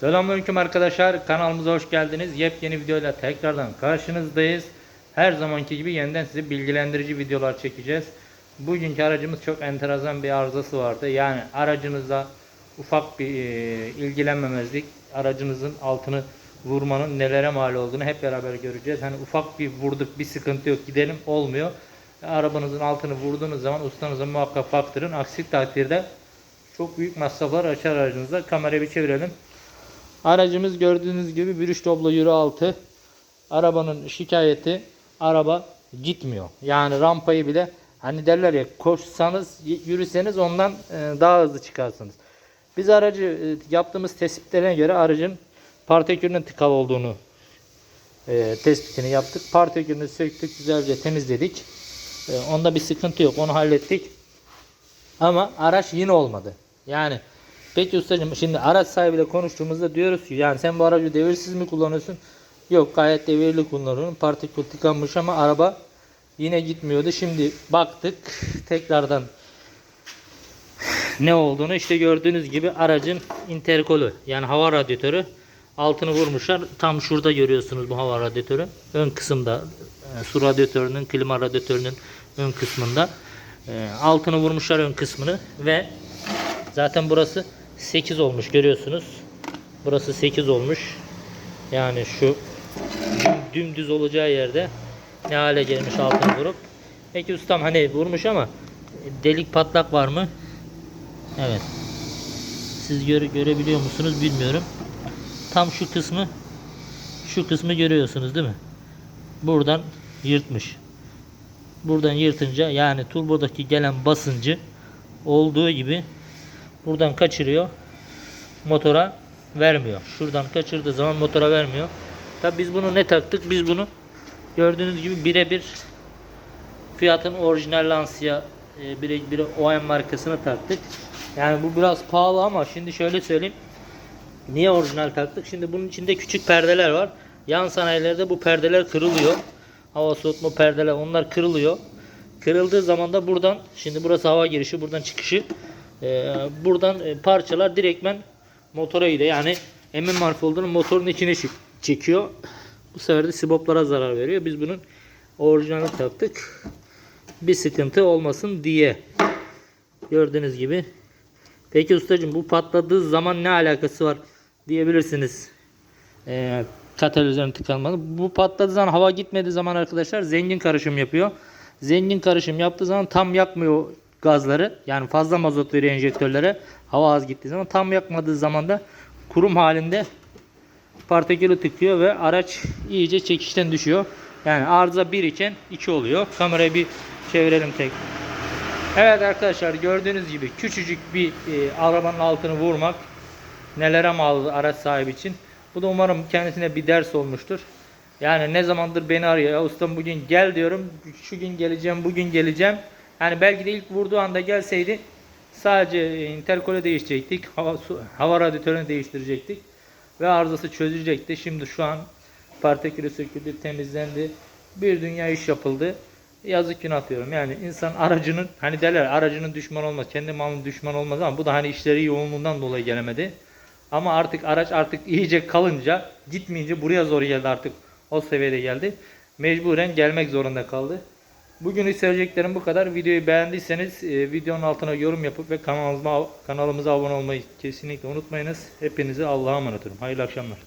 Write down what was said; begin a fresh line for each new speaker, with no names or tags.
Selamünaleyküm arkadaşlar. Kanalımıza hoş geldiniz. Yepyeni videoyla tekrardan karşınızdayız. Her zamanki gibi yeniden size bilgilendirici videolar çekeceğiz. Bugünkü aracımız çok enteresan bir arızası vardı. Yani aracınızda ufak bir e, ilgilenmemezlik, aracınızın altını vurmanın nelere mal olduğunu hep beraber göreceğiz. Hani ufak bir vurduk, bir sıkıntı yok, gidelim olmuyor. Arabanızın altını vurduğunuz zaman ustanıza muhakkak baktırın. Aksi takdirde çok büyük masraflar açar aracınıza. Kamerayı bir çevirelim. Aracımız gördüğünüz gibi Brüş Doblo Euro 6. Arabanın şikayeti araba gitmiyor. Yani rampayı bile hani derler ya koşsanız yürüseniz ondan e, daha hızlı çıkarsınız. Biz aracı e, yaptığımız tespitlerine göre aracın partikülünün tıkalı olduğunu e, tespitini yaptık. Partikülünü söktük güzelce temizledik. E, onda bir sıkıntı yok onu hallettik. Ama araç yine olmadı. Yani peki ustacığım şimdi araç sahibiyle konuştuğumuzda diyoruz ki yani sen bu aracı devirsiz mi kullanıyorsun? Yok gayet devirli kullanıyorum. Partikül tıkanmış ama araba yine gitmiyordu. Şimdi baktık tekrardan ne olduğunu işte gördüğünüz gibi aracın interkolü yani hava radyatörü altını vurmuşlar. Tam şurada görüyorsunuz bu hava radyatörü. Ön kısımda e, su radyatörünün, klima radyatörünün ön kısmında. E, altını vurmuşlar ön kısmını ve zaten burası 8 olmuş görüyorsunuz. Burası 8 olmuş. Yani şu düm- dümdüz olacağı yerde ne hale gelmiş altını vurup. Peki ustam hani vurmuş ama delik patlak var mı? Evet. Siz göre, görebiliyor musunuz bilmiyorum. Tam şu kısmı şu kısmı görüyorsunuz değil mi? Buradan yırtmış. Buradan yırtınca yani turbodaki gelen basıncı olduğu gibi buradan kaçırıyor. Motora vermiyor. Şuradan kaçırdığı zaman motora vermiyor. Tabi biz bunu ne taktık? Biz bunu gördüğünüz gibi birebir Fiat'ın orijinal Lancia e, bire bir OM markasını taktık. Yani bu biraz pahalı ama şimdi şöyle söyleyeyim. Niye orijinal taktık? Şimdi bunun içinde küçük perdeler var. Yan sanayilerde bu perdeler kırılıyor. Hava soğutma perdeler onlar kırılıyor. Kırıldığı zaman da buradan şimdi burası hava girişi buradan çıkışı e, buradan e, parçalar direktmen motora gidiyor. Yani emin manifoldunun motorun içine çek- çekiyor. Bu sefer de siboplara zarar veriyor. Biz bunun orijinalini taktık. Bir sıkıntı olmasın diye. Gördüğünüz gibi. Peki ustacığım bu patladığı zaman ne alakası var diyebilirsiniz. Ee, katalizörün tıkanması. Bu patladığı zaman hava gitmediği zaman arkadaşlar zengin karışım yapıyor. Zengin karışım yaptığı zaman tam yakmıyor gazları. Yani fazla mazot veriyor enjektörlere. Hava az gittiği zaman tam yakmadığı zaman da kurum halinde partikülü tıkıyor ve araç iyice çekişten düşüyor. Yani arıza 1 iken 2 oluyor. Kamerayı bir çevirelim tek. Evet arkadaşlar gördüğünüz gibi küçücük bir e, arabanın altını vurmak nelere mal araç sahibi için. Bu da umarım kendisine bir ders olmuştur. Yani ne zamandır beni arıyor. Ya ustam bugün gel diyorum. Şu gün geleceğim, bugün geleceğim. Yani belki de ilk vurduğu anda gelseydi sadece e, interkole değişecektik. Hava, su, hava radyatörünü değiştirecektik. Ve arızası çözülecekti. Şimdi şu an partikülü söküldü, temizlendi. Bir dünya iş yapıldı. Yazık gün atıyorum. Yani insan aracının hani derler aracının düşman olmaz. Kendi malının düşman olmaz ama bu da hani işleri yoğunluğundan dolayı gelemedi. Ama artık araç artık iyice kalınca gitmeyince buraya zor geldi artık. O seviyede geldi. Mecburen gelmek zorunda kaldı. Bugün söyleyeceklerim bu kadar. Videoyu beğendiyseniz e, videonun altına yorum yapıp ve kanalımıza, kanalımıza abone olmayı kesinlikle unutmayınız. Hepinizi Allah'a emanet olun. Hayırlı akşamlar.